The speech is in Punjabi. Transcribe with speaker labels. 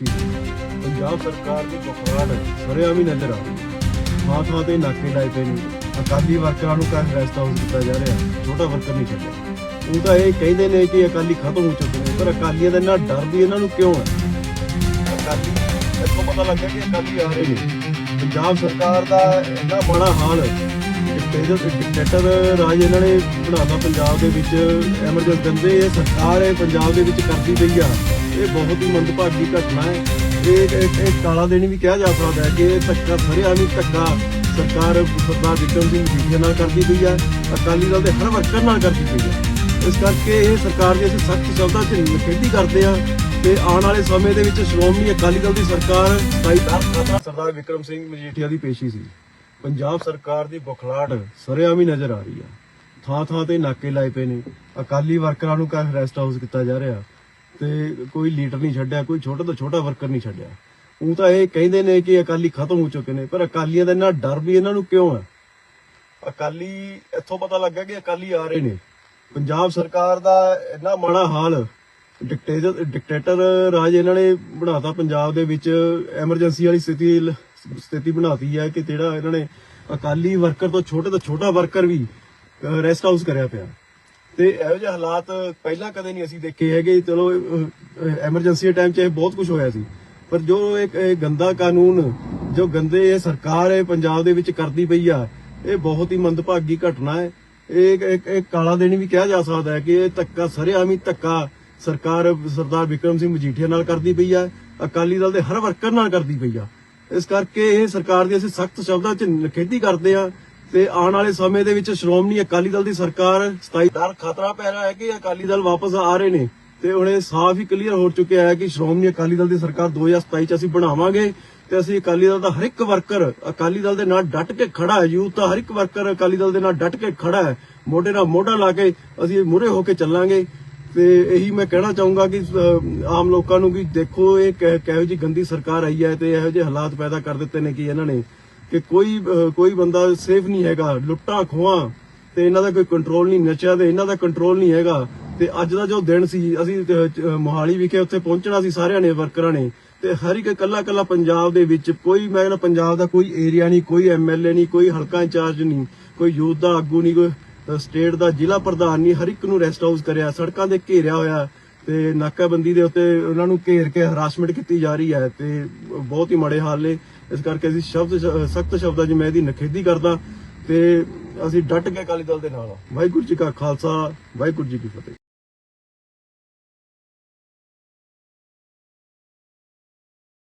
Speaker 1: ਸੀ। ਪੰਜਾਬ ਸਰਕਾਰ ਦੀ ਬੁਖਰਾੜ ਸਰਿਆ ਵੀ ਨਜ਼ਰ ਆ ਥਾਂ ਥਾਂ ਤੇ ਨਾਕੇ ਲਾਏ ਪਏ ਨੇ। ਅਕਾਲੀ ਵਰਕਰਾਂ ਨੂੰ ਕਾਹ ਰੈਸਟ ਹਾਊਸ ਕੀਤਾ ਜਾ ਰਿਹਾ। ਛੋਟਾ ਵਰਕਰ ਨਹੀਂ ਛੱਡਿਆ ਉਹ ਤਾਂ ਇਹ ਕਹਿੰਦੇ ਨੇ ਕਿ ਅਕਾਲੀ ਖਤਮ ਹੋ ਚੁੱਕੇ ਨੇ, ਪਰ ਅਕਾਲੀਆਂ ਦਾ ਇੰਨਾ ਡਰ ਵੀ ਇਹਨਾਂ ਨੂੰ ਕਿਉਂ ਹੈ? ਅਕਾਲੀ ਇੱਥੋਂ ਪਤਾ ਲੱਗਿਆ ਕਿ ਅਕਾਲੀ ਆ ਰਹੇ ਨੇ। ਪੰਜਾਬ ਸਰਕਾਰ ਦਾ ਇੰਨਾ ਮਾੜਾ ਹਾਲ ਡਿਕਟੇਟਰ ਡਿਕਟੇਟਰ ਰਾਜ ਇਹਨਾਂ ਨੇ ਬਣਾਤਾ ਪੰਜਾਬ ਦੇ ਵਿੱਚ ਐਮਰਜੈਂਸੀ ਗੰਦੇ ਇਹ ਸਰਕਾਰ ਹੈ ਪੰਜਾਬ ਦੇ ਵਿੱਚ ਕਰਦੀ ਪਈ ਆ। ਇਹ ਬਹੁਤ ਹੀ ਮੰਦਭਾਗੀ ਘਟਨਾ ਹੈ। ਇਹ ਇਹ- ਕਾਲਾ ਦੇਣੀ ਵੀ ਕਿਹਾ ਜਾ ਸਕਦਾ ਹੈ ਕਿ ਇਹ ਧੱਕਾ ਫਰਿਆ ਵੀ ਧੱਕਾ ਸਰਕਾਰ ਸਰਦਾਰ ਵਿਕਰਮ ਸਿੰਘ ਜੀਠੀਆ ਨਾਲ ਕਰਦੀ ਪਈ ਆ ਅਕਾਲੀ ਦਲ ਦੇ ਹਰ ਵਰਕਰ ਨਾਲ ਕਰਦੀ ਪਈ ਆ ਇਸ ਕਰਕੇ ਇਹ ਸਰਕਾਰ ਦੀ ਅਸੀਂ ਸਖਤ ਸ਼ਬਦਾਂ 'ਚ ਨਿਖੇਧੀ ਕਰਦੇ ਆ ਤੇ ਆਉਣ ਵਾਲੇ ਸਮੇਂ ਦੇ ਵਿੱਚ ਸ਼੍ਰੋਮਣੀ ਅਕਾਲੀ ਦਲ ਦੀ ਸਰਕਾਰ ਸਥਾਈ ਸਰਦਾਰ ਵਿਕਰਮ ਸਿੰਘ ਮਜੀਠੀਆ ਦੀ ਪੇਸ਼ੀ ਸੀ। ਪੰਜਾਬ ਸਰਕਾਰ ਦੀ ਬੁਖਲਾੜ ਸਰਿਆਂ ਨਜ਼ਰ ਆ ਰਹੀ ਆ ਥਾਂ ਥਾਂ ਤੇ ਨਾਕੇ ਲਾਏ ਪਏ ਨੇ। ਅਕਾਲੀ ਵਰਕਰਾਂ ਨੂੰ ਕਾਹ ਰੈਸਟ ਹਾਊਸ ਕੀਤਾ ਜਾ ਰਿਹਾ। ਤੇ ਕੋਈ ਲੀਡਰ ਨਹੀਂ ਛੱਡਿਆ, ਕੋਈ ਛੋਟਾ ਤੋਂ ਛੋਟਾ ਵਰਕਰ ਨਹੀਂ ਛੱਡਿਆ। ਉਹ ਤਾਂ ਇਹ ਕਹਿੰਦੇ ਨੇ ਕਿ ਅਕਾਲੀ ਖਤਮ ਹੋ ਚੁੱਕੇ ਨੇ, ਪਰ ਅਕਾਲੀਆਂ ਦਾ ਇੰਨਾ ਡਰ ਵੀ ਇਹਨਾਂ ਨੂੰ ਕਿਉਂ ਹੈ? ਅਕਾਲੀ, ਇੱਥੋਂ ਪਤਾ ਲੱਗਾ ਕਿ ਅਕਾਲੀ ਆ ਰਹੇ ਨੇ। ਪੰਜਾਬ ਸਰਕਾਰ ਦਾ ਇੰਨਾ ਮਾੜਾ ਹਾਲ ਡਿਕਟੇਟਰ ਡਿਕਟੇਟਰ ਰਾਜ ਇਹਨਾਂ ਨੇ ਬਣਾਤਾ ਪੰਜਾਬ ਦੇ ਵਿੱਚ, ਐਮਰਜੈਂਸੀ ਵਾਲੀ ਸਥਿਤੀ ਲ- ਸਥਿਤੀ ਬਣਾਤੀ ਹੈ ਕਿ ਜਿਹੜਾ ਇਹਨਾਂ ਨੇ ਅਕਾਲੀ ਵਰਕਰ ਤੋਂ ਛੋਟੇ ਤੋਂ ਛੋਟਾ ਵਰਕਰ ਵੀ ਰੈਸਟ ਹਾਊਸ ਕਰਿਆ ਪਿਆ। ਤੇ ਇਹੋ ਜਿਹੇ ਹਾਲਾਤ ਪਹਿਲਾਂ ਕਦੇ ਨਹੀਂ ਅਸੀਂ ਦੇਖੇ ਹੈਗੇ। ਚਲੋ ਐਮਰਜੈਂਸੀ ਦੇ ਟਾਈਮ 'ਚ ਇਹ ਬਹੁਤ ਕੁਝ ਹੋਇਆ ਸੀ। ਪਰ ਜੋ ਇੱਕ ਗੰਦਾ ਕਾਨੂੰਨ, ਜੋ ਗੰਦੇ ਇਹ ਸਰਕਾਰ ਹੈ ਪੰਜਾਬ ਦੇ ਵਿੱਚ ਕਰਦੀ ਪਈ ਆ, ਇਹ ਬਹੁਤ ਹੀ ਮੰਦਭਾਗੀ ਘਟਨਾ ਹੈ। ਇਹ ਇੱਕ ਕਾਲਾ ਦੇਣੀ ਵੀ ਕਿਹਾ ਜਾ ਸਕਦਾ ਹੈ ਕਿ ਇਹ ਧੱਕਾ, ਸਰਿਆਮੀ ਧੱਕਾ ਸਰਕਾਰ ਸਰਦਾਰ ਵਿਕਰਮ ਸਿੰਘ ਮਜੀਠੀਆ ਨਾਲ ਕਰਦੀ ਪਈ ਆ, ਅਕਾਲੀ ਦਲ ਦੇ ਹਰ ਵਰਕਰ ਨਾਲ ਕਰਦੀ ਪਈ ਆ। ਇਸ ਕਰਕੇ ਇਹ ਸਰਕਾਰ ਦੀ ਅਸੀਂ ਸਖਤ ਸ਼ਬਦਾਂ 'ਚ ਨਿਖੇਧੀ ਕਰਦੇ ਆ ਤੇ ਆਉਣ ਵਾਲੇ ਸਮੇਂ ਦੇ ਵਿੱਚ ਸ਼੍ਰੋਮਣੀ ਅਕਾਲੀ ਦਲ ਦੀ ਸਰਕਾਰ ਸਥਾਈ ਡਰ ਖਤਰਾ ਪੈ ਰਿਹਾ ਹੈ ਕਿ ਅਕਾਲੀ ਦਲ ਵਾਪਸ ਆ ਰਹੇ ਨੇ ਤੇ ਹੁਣ ਇਹ ਸਾਫ਼ ਹੀ ਕਲੀਅਰ ਹੋ ਚੁੱਕਿਆ ਹੈ ਕਿ ਸ਼੍ਰੋਮਣੀ ਅਕਾਲੀ ਦਲ ਦੀ ਸਰਕਾਰ 2027 ਚ ਅਸੀਂ ਬਣਾਵਾਂਗੇ ਤੇ ਅਸੀਂ ਅਕਾਲੀ ਦਲ ਦਾ ਹਰ ਇੱਕ ਵਰਕਰ ਅਕਾਲੀ ਦਲ ਦੇ ਨਾਲ ਡਟ ਕੇ ਖੜਾ ਹੈ, ਯੂਥ ਦਾ ਹਰ ਇੱਕ ਵਰਕਰ ਅਕਾਲੀ ਦਲ ਦੇ ਨਾਲ ਡਟ ਕੇ ਖੜਾ ਹੈ, ਮੋਢੇ ਨਾਲ ਮੋਢਾ ਲਾ ਕੇ ਅਸੀਂ ਮੂਹਰੇ ਹੋ ਕੇ ਚੱਲਾਂਗੇ ਤੇ ਇਹੀ ਮੈਂ ਕਹਿਣਾ ਚਾਹੂੰਗਾ ਕਿ ਆਮ ਲੋਕਾਂ ਨੂੰ ਵੀ ਦੇਖੋ ਇਹ ਕਿ- ਕਿਹੋ ਜੀ ਗੰਦੀ ਸਰਕਾਰ ਆਈ ਹੈ ਤੇ ਇਹੋ ਜਿਹੇ ਹਾਲਾਤ ਪੈਦਾ ਕਰ ਦਿੱਤੇ ਨੇ ਕਿ ਇਹਨਾਂ ਨੇ ਕਿ ਕੋਈ ਕੋਈ ਬੰਦਾ ਸੇਫ ਨਹੀਂ ਹੈਗਾ, ਲੁੱਟਾਂ, ਖੋਹਾਂ, ਤੇ ਇਹਨਾਂ ਦਾ ਕੋਈ ਕੰਟਰੋਲ ਨਹੀਂ, ਨਸ਼ਿਆਂ ਤੇ ਇਹਨਾਂ ਦਾ ਕੰਟਰੋਲ ਨਹੀਂ ਹੈਗਾ। ਤੇ ਅੱਜ ਦਾ ਜੋ ਦਿਨ ਸੀ, ਅਸੀਂ ਮੋਹਾਲੀ ਵਿਖੇ ਉੱਥੇ ਪਹੁੰਚਣਾ ਸੀ ਸਾਰਿਆਂ ਨੇ ਵਰਕਰਾਂ ਨੇ। ਤੇ ਹਰ ਇੱਕ ਕੱਲਾ ਕੱਲਾ ਪੰਜਾਬ ਦੇ ਵਿੱਚ ਕੋਈ, ਮੈਂ ਕਹਿੰਦਾ ਪੰਜਾਬ ਦਾ ਕੋਈ ਏਰੀਆ ਨਹੀਂ, ਕੋਈ ਐਮਐਲਏ ਨਹੀਂ, ਕੋਈ ਹਲਕਾ ਇੰਚਾਰਜ ਨਹੀਂ, ਕੋਈ ਯੂਥ ਦਾ ਆਗੂ ਨਹੀਂ, ਕੋਈ ਸਟੇਟ ਦਾ ਜ਼ਿਲ੍ਹਾ ਪ੍ਰਧਾਨ ਨਹੀਂ, ਹਰ ਇੱਕ ਨੂੰ ਰੈਸਟ ਹਾਊਸ ਕਰਿਆ, ਸੜਕਾਂ ਦੇ ਘੇਰਿਆ ਹੋਇਆ। ਤੇ ਨਾਕਾਬੰਦੀ ਦੇ ਉੱਤੇ ਉਹਨਾਂ ਨੂੰ ਘੇਰ ਕੇ ਹਰਾਸਮੈਂਟ ਕੀਤੀ ਜਾ ਰਹੀ ਹੈ ਤੇ ਬਹੁਤ ਹੀ ਮਾੜੇ ਹਾਲ ਨੇ। ਇਸ ਕਰਕੇ ਅਸੀਂ ਸ਼ਬਦ ਸਖਤ ਸ਼ਬਦਾਂ 'ਚ ਮੈਂ ਇਹਦੀ ਨਖੇਦੀ ਕਰਦਾ ਤੇ ਅਸੀਂ ਡਟ ਕੇ ਅਕਾਲੀ ਦਲ ਦੇ ਨਾਲ। ਹਾਂ ਵਾਹਿਗੁਰੂ ਜੀ ਕਾ ਖਾਲਸਾ, ਵਾਹਿਗੁਰੂ ਜੀ ਕੀ ਫਤਿਹ।